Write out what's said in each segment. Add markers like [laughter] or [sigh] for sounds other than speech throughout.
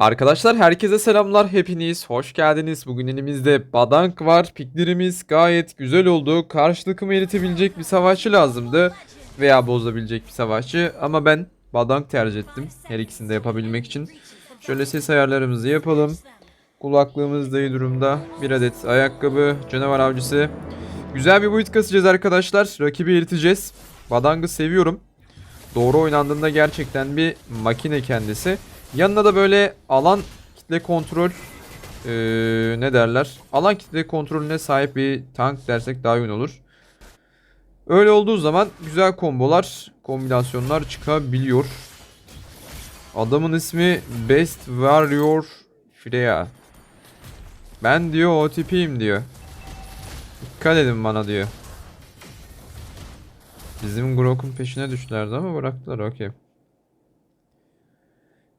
Arkadaşlar herkese selamlar hepiniz hoş geldiniz. Bugün elimizde Badank var. Piklerimiz gayet güzel oldu. Karşı takımı eritebilecek bir savaşçı lazımdı. Veya bozabilecek bir savaşçı. Ama ben Badank tercih ettim. Her ikisini de yapabilmek için. Şöyle ses ayarlarımızı yapalım. Kulaklığımız da iyi durumda. Bir adet ayakkabı, canavar avcısı. Güzel bir boyut kasacağız arkadaşlar. Rakibi eriteceğiz. Badang'ı seviyorum. Doğru oynandığında gerçekten bir makine kendisi. Yanına da böyle alan kitle kontrol eee, ne derler? Alan kitle kontrolüne sahip bir tank dersek daha uygun olur. Öyle olduğu zaman güzel kombolar, kombinasyonlar çıkabiliyor. Adamın ismi Best Warrior Freya. Ben diyor OTP'yim diyor. Dikkat edin bana diyor. Bizim Grok'un peşine düştülerdi ama bıraktılar okey.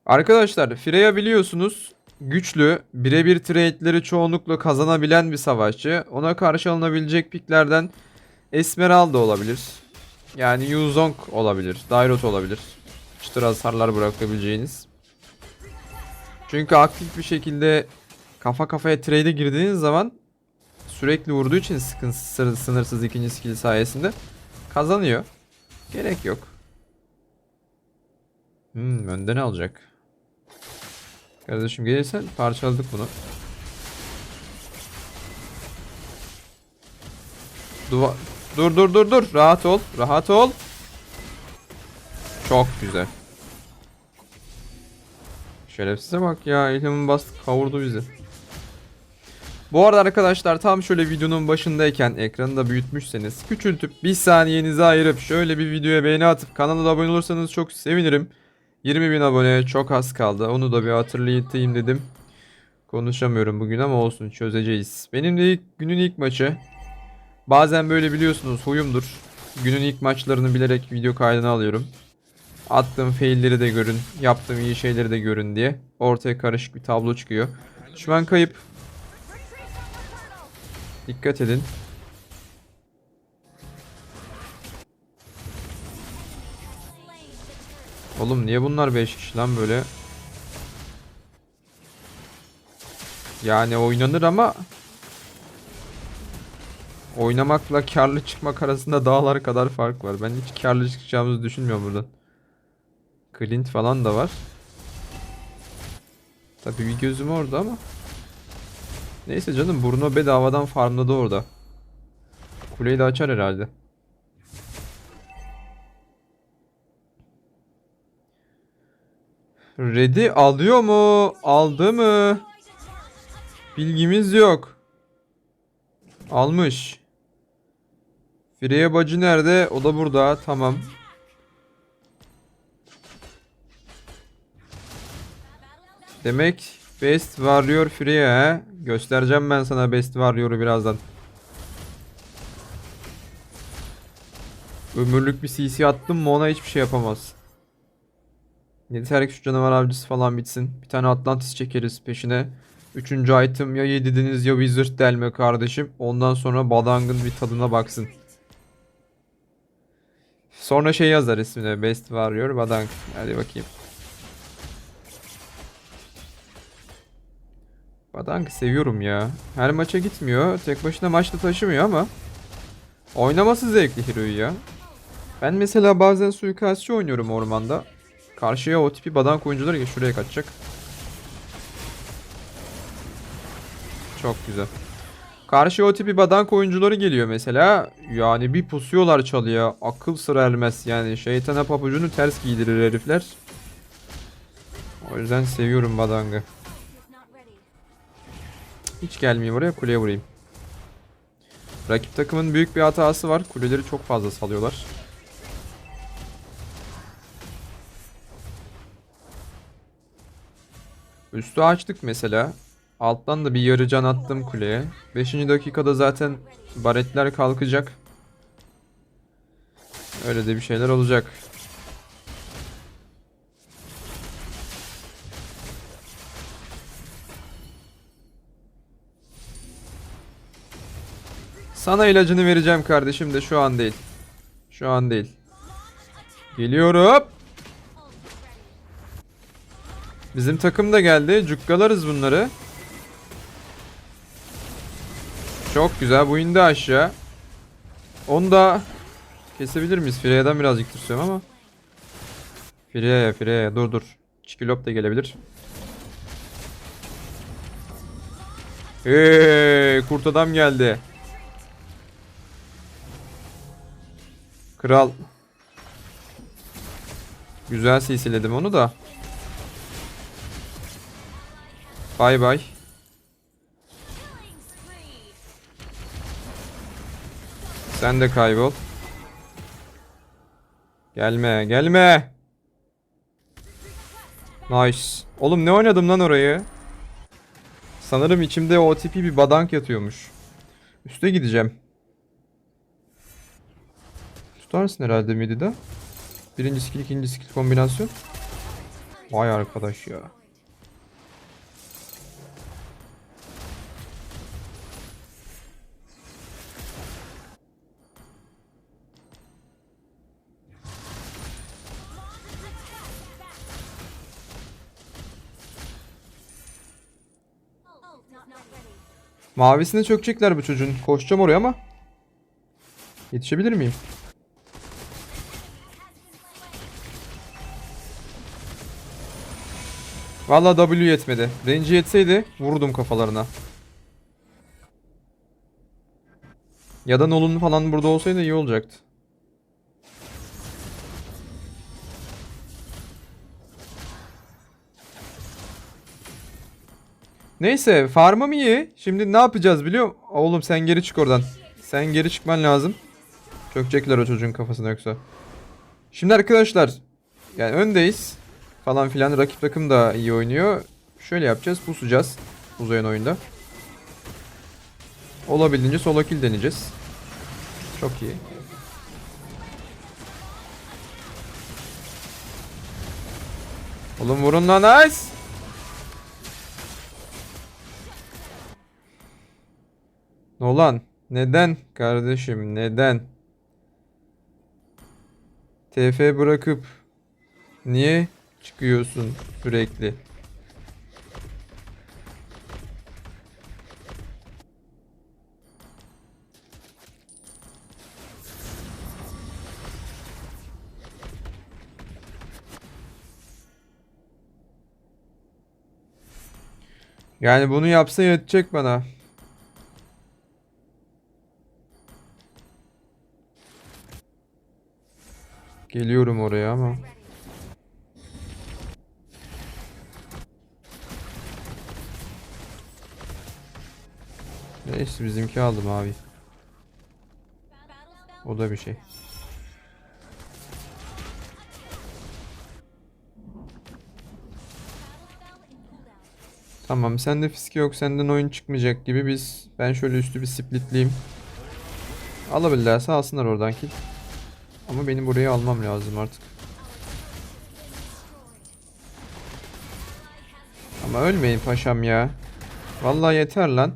Arkadaşlar Freya biliyorsunuz güçlü, birebir trade'leri çoğunlukla kazanabilen bir savaşçı. Ona karşı alınabilecek piklerden Esmeralda olabilir. Yani Yuzong olabilir, Dairot olabilir. Çıtır hasarlar bırakabileceğiniz. Çünkü aktif bir şekilde kafa kafaya trade'e girdiğiniz zaman sürekli vurduğu için sıkıntısız, sınırsız ikinci skill sayesinde kazanıyor. Gerek yok. Hmm, önden alacak. Kardeşim gelirsen parçaladık bunu. Duva dur dur dur dur. Rahat ol. Rahat ol. Çok güzel. Şerefsize bak ya. Elhamın bastı kavurdu bizi. Bu arada arkadaşlar tam şöyle videonun başındayken ekranı da büyütmüşseniz küçültüp bir saniyenizi ayırıp şöyle bir videoya beğeni atıp kanala da abone olursanız çok sevinirim. 20 bin abone çok az kaldı. Onu da bir hatırlatayım dedim. Konuşamıyorum bugün ama olsun çözeceğiz. Benim de ilk, günün ilk maçı. Bazen böyle biliyorsunuz huyumdur. Günün ilk maçlarını bilerek video kaydına alıyorum. Attığım failleri de görün, yaptığım iyi şeyleri de görün diye. Ortaya karışık bir tablo çıkıyor. Düşman kayıp. Dikkat edin. Oğlum niye bunlar 5 kişi lan böyle? Yani oynanır ama oynamakla karlı çıkmak arasında dağlar kadar fark var. Ben hiç karlı çıkacağımızı düşünmüyorum buradan. Clint falan da var. Tabii bir gözüm orada ama. Neyse canım Bruno bedavadan farmladı orada. Kuleyi de açar herhalde. Red'i alıyor mu? Aldı mı? Bilgimiz yok. Almış. Freya bacı nerede? O da burada. Tamam. Demek Best Warrior Freya he? Göstereceğim ben sana Best Warrior'u birazdan. Ömürlük bir CC attım mı ona hiçbir şey yapamaz. Yeter ki şu canavar avcısı falan bitsin. Bir tane Atlantis çekeriz peşine. Üçüncü item ya yedidiniz ya Wizard delme kardeşim. Ondan sonra Badang'ın bir tadına baksın. Sonra şey yazar ismine. Best Warrior Badang. Hadi bakayım. Badang'ı seviyorum ya. Her maça gitmiyor. Tek başına maçta taşımıyor ama. Oynaması zevkli Hero'yu ya. Ben mesela bazen suikastçı oynuyorum ormanda. Karşıya o tipi badan oyuncular ya şuraya kaçacak. Çok güzel. Karşı o tipi badank oyuncuları geliyor mesela. Yani bir pusuyorlar çalıya. Akıl sır ermez yani. Şeytana papucunu ters giydirir herifler. O yüzden seviyorum badangı. Hiç gelmeyeyim oraya kuleye vurayım. Rakip takımın büyük bir hatası var. Kuleleri çok fazla salıyorlar. Üstü açtık mesela. Alttan da bir yarı can attım kuleye. 5. dakikada zaten baretler kalkacak. Öyle de bir şeyler olacak. Sana ilacını vereceğim kardeşim de şu an değil. Şu an değil. Geliyorum. Bizim takım da geldi. Cukkalarız bunları. Çok güzel. Bu indi aşağı. Onu da kesebilir miyiz? Freya'dan birazcık tırsıyorum ama. Freya, Freya. Dur dur. Çikilop da gelebilir. Hey, kurt adam geldi. Kral. Güzel silsiledim onu da. Bay bay. Sen de kaybol. Gelme, gelme. Nice. Oğlum ne oynadım lan orayı? Sanırım içimde o tipi bir badank yatıyormuş. Üste gideceğim. Tutarsın herhalde midi de. Birinci skill, ikinci skill kombinasyon. Vay arkadaş ya. Mavisine çökecekler bu çocuğun. Koşacağım oraya ama. Yetişebilir miyim? Vallahi W yetmedi. Range yetseydi vurdum kafalarına. Ya da Nolan falan burada olsaydı iyi olacaktı. Neyse farmım iyi. Şimdi ne yapacağız biliyor musun? Oğlum sen geri çık oradan. Sen geri çıkman lazım. Çökecekler o çocuğun kafasına yoksa. Şimdi arkadaşlar yani öndeyiz falan filan rakip takım da iyi oynuyor. Şöyle yapacağız pusacağız uzayan oyunda. Olabildiğince solo kill deneyeceğiz. Çok iyi. Oğlum vurun lan nice. Nolan neden kardeşim neden? TF bırakıp niye çıkıyorsun sürekli? Yani bunu yapsa yetecek bana. Geliyorum oraya ama. Neyse bizimki aldım abi. O da bir şey. Tamam sende fiske yok senden oyun çıkmayacak gibi biz ben şöyle üstü bir splitleyeyim. Alabilirlerse alsınlar oradan kill. Ama benim burayı almam lazım artık. Ama ölmeyin paşam ya. Vallahi yeter lan.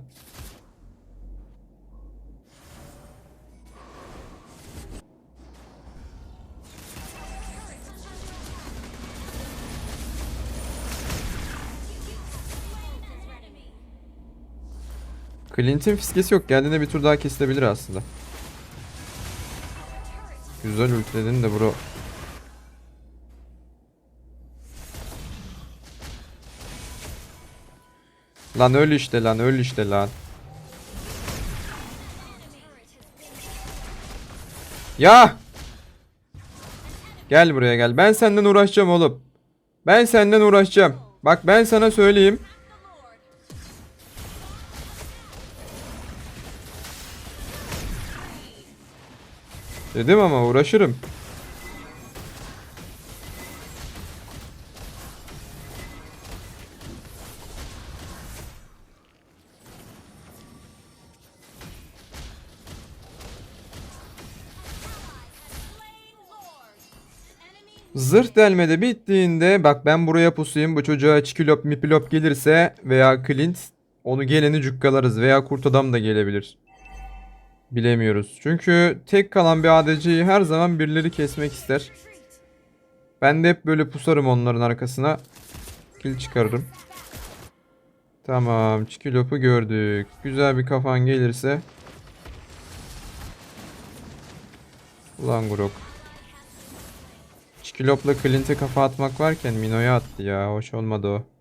Clint'in fiskesi yok. Geldiğinde bir tur daha kesilebilir aslında. Güzel ultiledin de bro. Lan öl işte lan öl işte lan. Ya! Gel buraya gel. Ben senden uğraşacağım oğlum. Ben senden uğraşacağım. Bak ben sana söyleyeyim. Dedim ama uğraşırım. Zırh delmede bittiğinde bak ben buraya pusayım bu çocuğa çikilop mipilop gelirse veya Clint onu geleni cukkalarız veya kurt adam da gelebilir. Bilemiyoruz. Çünkü tek kalan bir ADC'yi her zaman birileri kesmek ister. Ben de hep böyle pusarım onların arkasına. Kill çıkarırım. Tamam. Çikilop'u gördük. Güzel bir kafan gelirse. Ulan Grok. Çikilop'la Clint'e kafa atmak varken Mino'ya attı ya. Hoş olmadı o.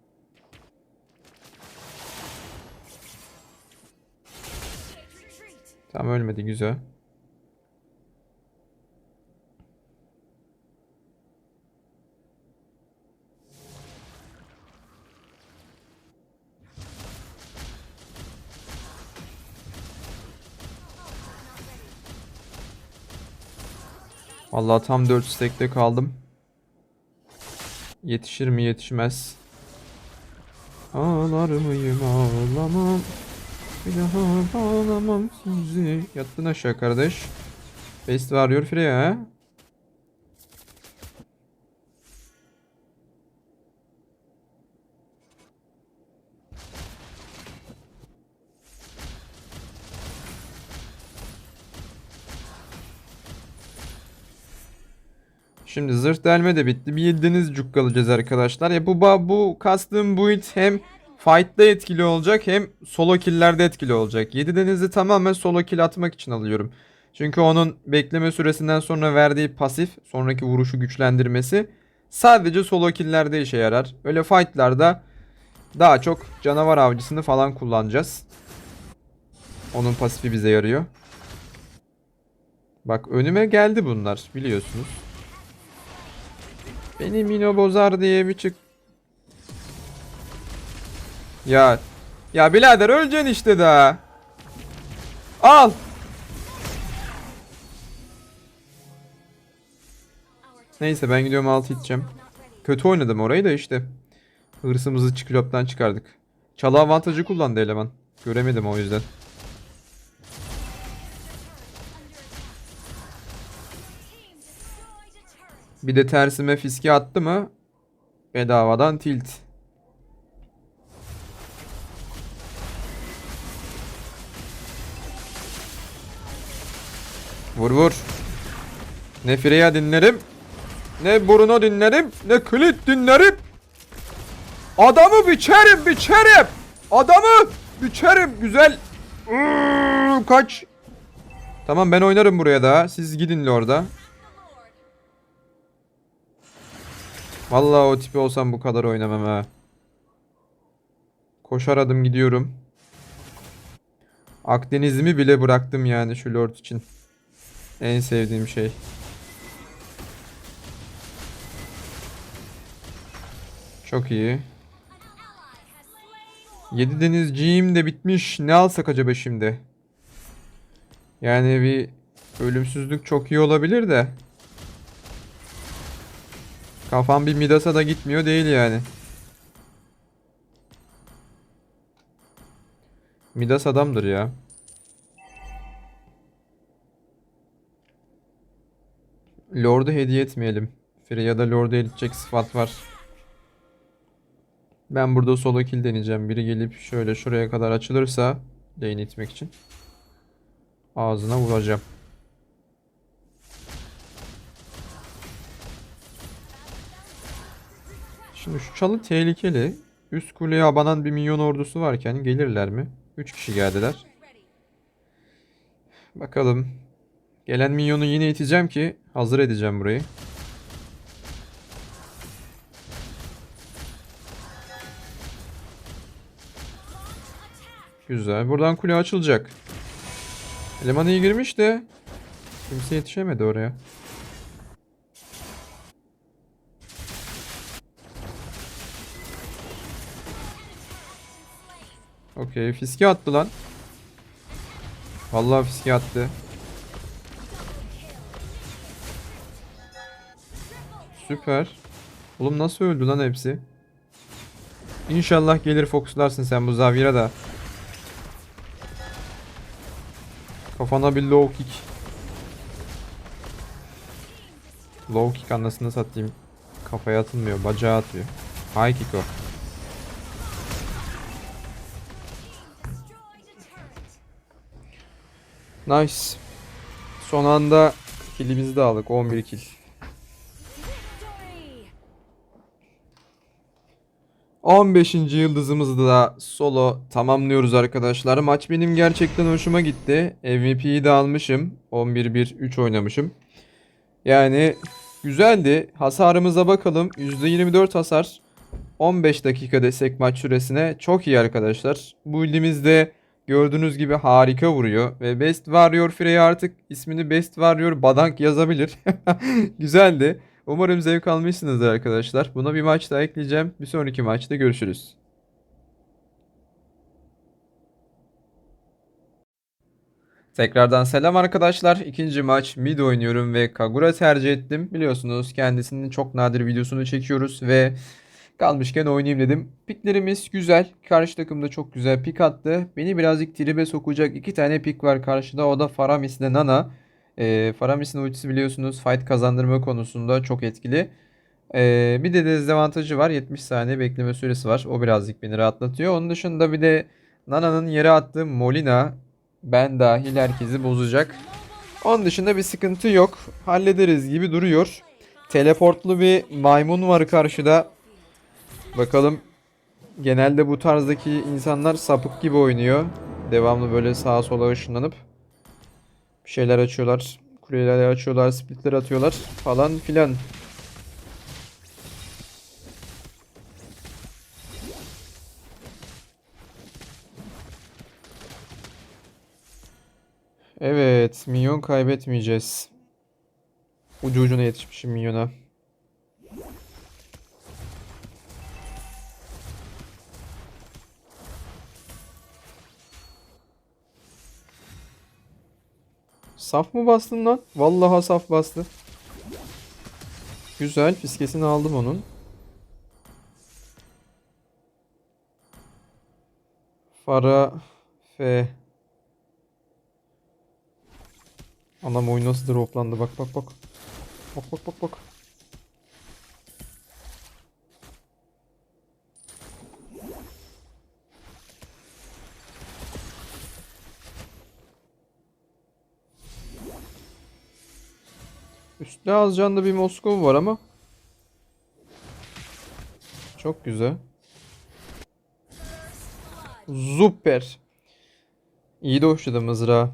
Tam ölmedi güzel. Vallahi tam 4 stack'te kaldım. Yetişir mi yetişmez. Ağlar mıyım ağlamam. Bir daha bağlamam sizi. Yattın aşağı kardeş. Best varıyor Freya? Şimdi zırh delme de bitti. Bir yediniz cuk kalacağız arkadaşlar. Ya bu bu kastığım build hem fight'ta etkili olacak hem solo kill'lerde etkili olacak. 7 denizi tamamen solo kill atmak için alıyorum. Çünkü onun bekleme süresinden sonra verdiği pasif, sonraki vuruşu güçlendirmesi sadece solo kill'lerde işe yarar. Öyle fight'larda daha çok canavar avcısını falan kullanacağız. Onun pasifi bize yarıyor. Bak önüme geldi bunlar biliyorsunuz. Beni Mino bozar diye bir çık. Ya. Ya birader öleceksin işte daha. Al. Neyse ben gidiyorum altı iteceğim. Kötü oynadım orayı da işte. Hırsımızı çikoloptan çıkardık. Çalı avantajı kullandı eleman. Göremedim o yüzden. Bir de tersime fiske attı mı bedavadan tilt. Vur vur. Ne Freya dinlerim. Ne Bruno dinlerim. Ne Clint dinlerim. Adamı biçerim biçerim. Adamı biçerim. Güzel. Kaç. Tamam ben oynarım buraya da. Siz gidin orada. Vallahi o tipi olsam bu kadar oynamam ha. Koşar adım gidiyorum. Akdeniz'imi bile bıraktım yani şu lord için. En sevdiğim şey. Çok iyi. Yedi denizciğim de bitmiş. Ne alsak acaba şimdi? Yani bir ölümsüzlük çok iyi olabilir de. Kafam bir Midas'a da gitmiyor değil yani. Midas adamdır ya. Lord'u hediye etmeyelim. Freya'da Lord'u edecek sıfat var. Ben burada solo kill deneyeceğim. Biri gelip şöyle şuraya kadar açılırsa lane itmek için ağzına vuracağım. Şimdi şu çalı tehlikeli. Üst kuleye abanan bir minyon ordusu varken gelirler mi? 3 kişi geldiler. Bakalım. Gelen minyonu yine iteceğim ki hazır edeceğim burayı. Güzel. Buradan kule açılacak. Eleman iyi girmiş de kimse yetişemedi oraya. Okey. Fiske attı lan. Vallahi fiske attı. Süper. Oğlum nasıl öldü lan hepsi? İnşallah gelir fokuslarsın sen bu Zavira da. Kafana bir low kick. Low kick anlasını satayım. Kafaya atılmıyor. Bacağa atıyor. High kick o. Nice. Son anda killimizi de aldık. 11 kill. 15. yıldızımızı da solo tamamlıyoruz arkadaşlar. Maç benim gerçekten hoşuma gitti. MVP'yi de almışım. 11-1-3 oynamışım. Yani güzeldi. Hasarımıza bakalım. %24 hasar. 15 dakika desek maç süresine. Çok iyi arkadaşlar. Bu ilimizde gördüğünüz gibi harika vuruyor. Ve Best Warrior Frey artık ismini Best Warrior Badank yazabilir. [laughs] Güzeldi. Umarım zevk almışsınızdır arkadaşlar. Buna bir maç daha ekleyeceğim. Bir sonraki maçta görüşürüz. Tekrardan selam arkadaşlar. İkinci maç mid oynuyorum ve Kagura tercih ettim. Biliyorsunuz kendisinin çok nadir videosunu çekiyoruz ve kalmışken oynayayım dedim. Piklerimiz güzel. Karşı takımda çok güzel pik attı. Beni birazcık tribe sokacak iki tane pik var karşıda. O da Faramis ile Nana. Ee, Faramis'in ultisi biliyorsunuz fight kazandırma konusunda çok etkili. Ee, bir de dezavantajı var. 70 saniye bekleme süresi var. O birazcık beni rahatlatıyor. Onun dışında bir de Nana'nın yere attığı Molina ben dahil herkesi bozacak. Onun dışında bir sıkıntı yok. Hallederiz gibi duruyor. Teleportlu bir maymun var karşıda. Bakalım genelde bu tarzdaki insanlar sapık gibi oynuyor. Devamlı böyle sağa sola ışınlanıp bir şeyler açıyorlar. Kuleleri açıyorlar, splitler atıyorlar falan filan. Evet, minyon kaybetmeyeceğiz. Ucu ucuna yetişmişim minyona. Saf mı bastın lan? Vallahi saf bastı. Güzel, fiskesini aldım onun. Fara F. Anam oyun nasıl droplandı bak bak bak. Bak bak bak bak. Üstte az canlı bir Moskov var ama. Çok güzel. Super. İyi de hoşladı mızrağı.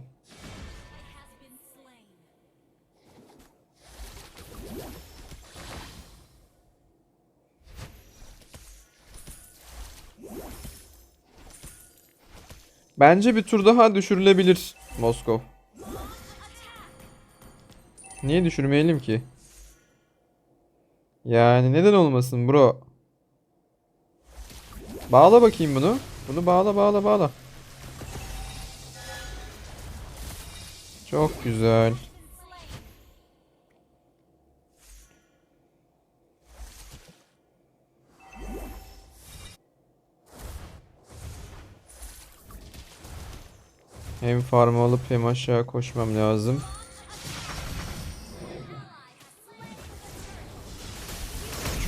Bence bir tur daha düşürülebilir Moskov. Niye düşürmeyelim ki? Yani neden olmasın bro? Bağla bakayım bunu. Bunu bağla bağla bağla. Çok güzel. Hem farmı alıp hem aşağı koşmam lazım.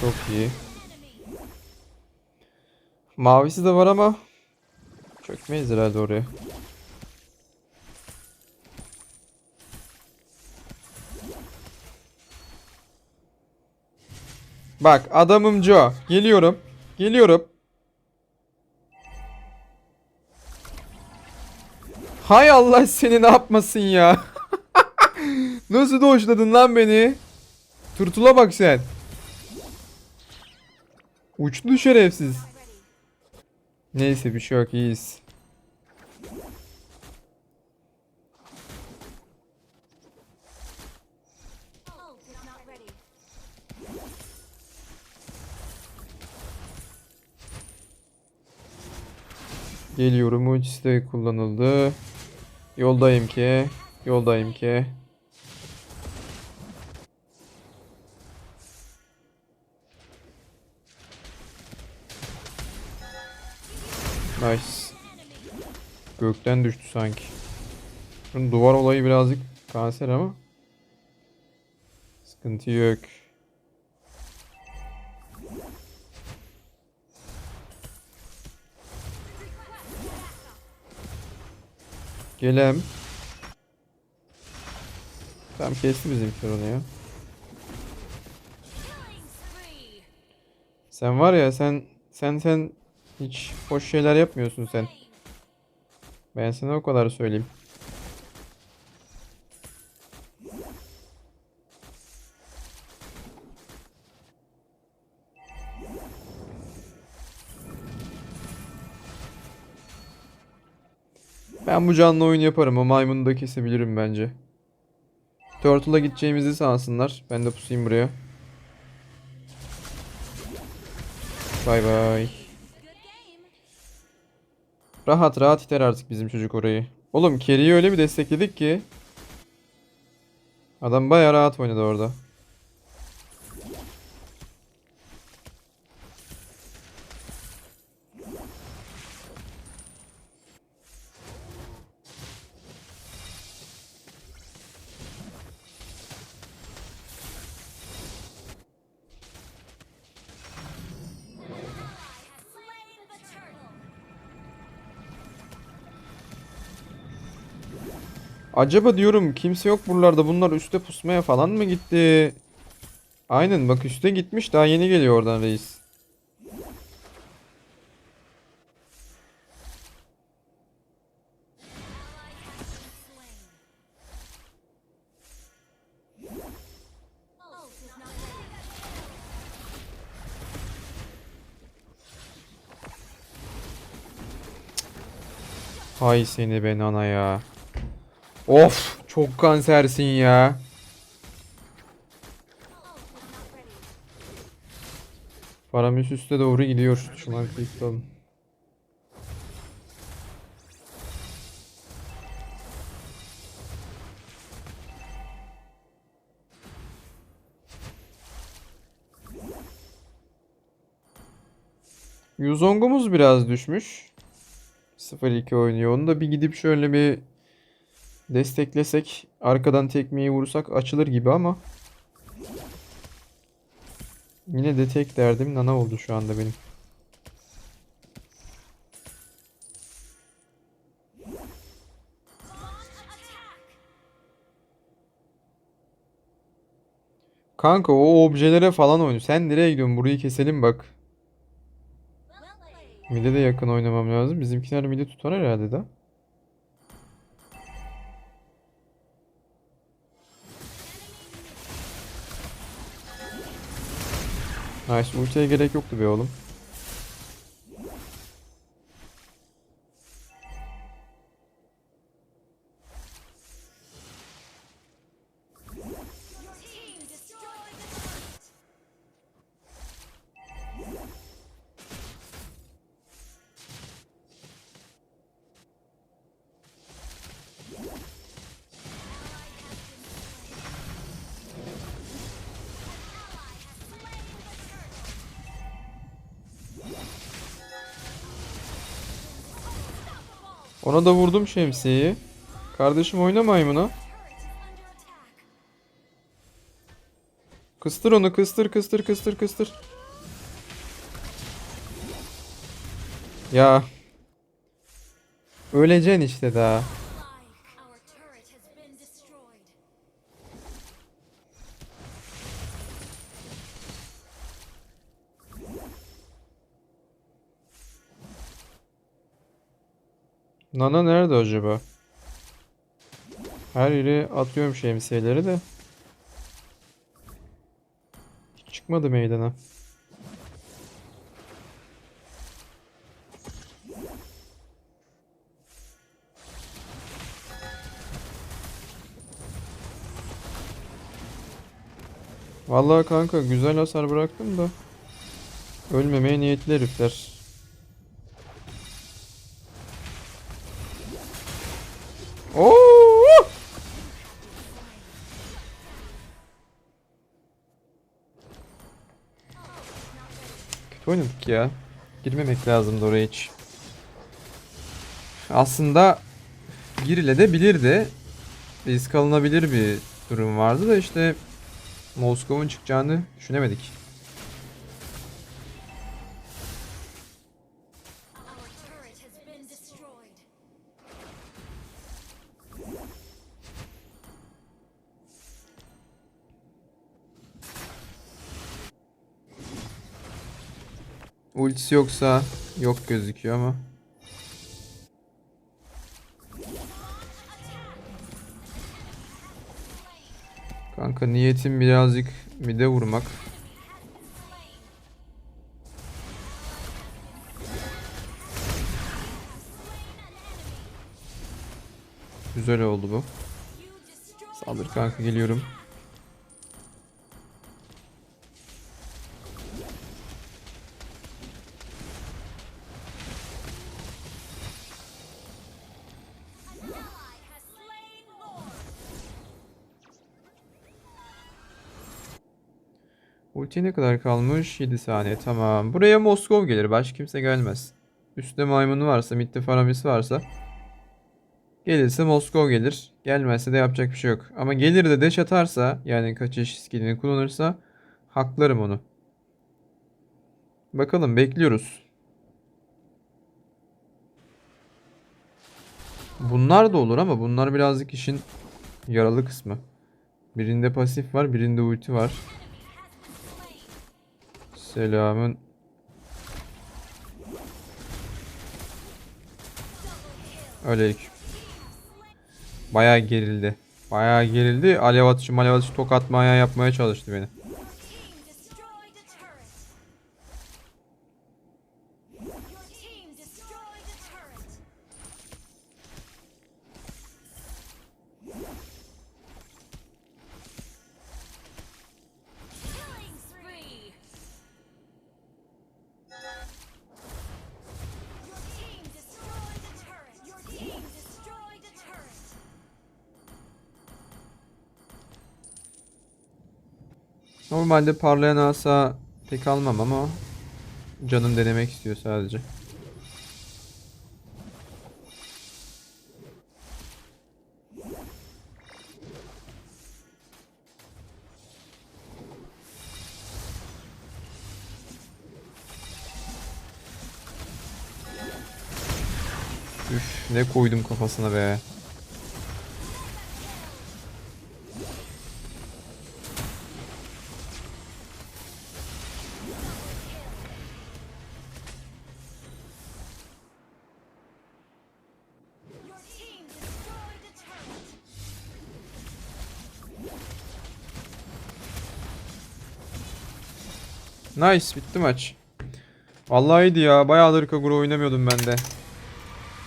Çok iyi. Mavisi de var ama çökmeyiz herhalde oraya. Bak adamım Joe. Geliyorum. Geliyorum. Hay Allah seni ne yapmasın ya. [laughs] Nasıl doşladın lan beni? Turtula bak sen. Uçtu şerefsiz. Neyse bir şey yok iyiyiz. Geliyorum de kullanıldı. Yoldayım ki. Yoldayım ki. Nice. Gökten düştü sanki. Bunun duvar olayı birazcık kanser ama. Sıkıntı yok. Gelem. Tamam kesti bizimkiler onu ya. Sen var ya sen Sen sen hiç hoş şeyler yapmıyorsun sen. Ben sana o kadar söyleyeyim. Ben bu canlı oyun yaparım. O maymunu da kesebilirim bence. Turtle'a gideceğimizi sansınlar. Ben de pusayım buraya. Bay bay. Rahat rahat iter artık bizim çocuk orayı. Oğlum Kerry'i öyle bir destekledik ki. Adam bayağı rahat oynadı orada. Acaba diyorum kimse yok buralarda. Bunlar üste pusmaya falan mı gitti? Aynen bak üste gitmiş. Daha yeni geliyor oradan reis. Hay seni be nana ya. Of çok kansersin ya. Paramis üste doğru gidiyor. Şuna bir tutalım. Yuzong'umuz biraz düşmüş. 0-2 oynuyor. Onu da bir gidip şöyle bir desteklesek, arkadan tekmeyi vursak açılır gibi ama yine de tek derdim nana oldu şu anda benim. Kanka o objelere falan oynuyor. Sen nereye gidiyorsun? Burayı keselim bak. Mide de yakın oynamam lazım. Bizimkiler mide tutar herhalde de. Nice. Ultiye gerek yoktu be oğlum. Ona da vurdum şemsiyeyi. Kardeşim oyna maymuna. Kıstır onu kıstır kıstır kıstır kıstır. Ya. Öleceksin işte daha. Nana nerede acaba? Her yere atıyorum şemsiyeleri de. Hiç çıkmadı meydana. Vallahi kanka güzel hasar bıraktım da ölmemeye niyetli herifler. Oynadık ya. Girmemek lazımdı oraya hiç. Aslında girilebilirdi. Risk alınabilir bir durum vardı da işte Moskova'nın çıkacağını düşünemedik. Ultisi yoksa yok gözüküyor ama. Kanka niyetim birazcık mide vurmak. Güzel oldu bu. Saldır kanka geliyorum. Ulti ne kadar kalmış? 7 saniye tamam. Buraya Moskov gelir. Başka kimse gelmez. Üstte maymunu varsa, midde faramisi varsa. Gelirse Moskov gelir. Gelmezse de yapacak bir şey yok. Ama gelir de deş atarsa yani kaçış skillini kullanırsa haklarım onu. Bakalım bekliyoruz. Bunlar da olur ama bunlar birazcık işin yaralı kısmı. Birinde pasif var, birinde ulti var. Selamın. Aleyküm. Bayağı gerildi. Bayağı gerildi. Alev atışı malev atışı tokat maya yapmaya çalıştı beni. Normalde parlayan asa pek almam ama canım denemek istiyor sadece. Üf ne koydum kafasına be. Nice bitti maç. Vallahi iyiydi ya. Bayağıdır Kagura oynamıyordum ben de.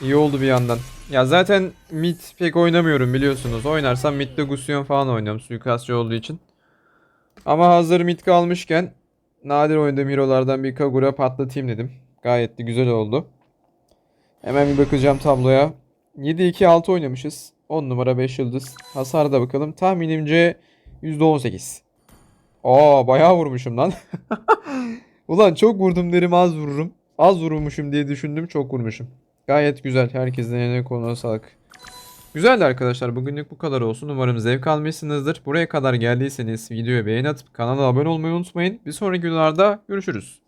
İyi oldu bir yandan. Ya zaten mid pek oynamıyorum biliyorsunuz. Oynarsam midde Gusion falan oynuyorum suikastçı olduğu için. Ama hazır mid kalmışken nadir oynadığım hero'lardan bir Kagura patlatayım dedim. Gayet de güzel oldu. Hemen bir bakacağım tabloya. 7-2-6 oynamışız. 10 numara 5 yıldız. Hasar da bakalım. Tahminimce %18. Aa bayağı vurmuşum lan. [laughs] Ulan çok vurdum derim az vururum. Az vurmuşum diye düşündüm çok vurmuşum. Gayet güzel. Herkesin eline koluna sağlık. Güzeldi arkadaşlar. Bugünlük bu kadar olsun. Umarım zevk almışsınızdır. Buraya kadar geldiyseniz videoya beğen atıp kanala abone olmayı unutmayın. Bir sonraki videolarda görüşürüz.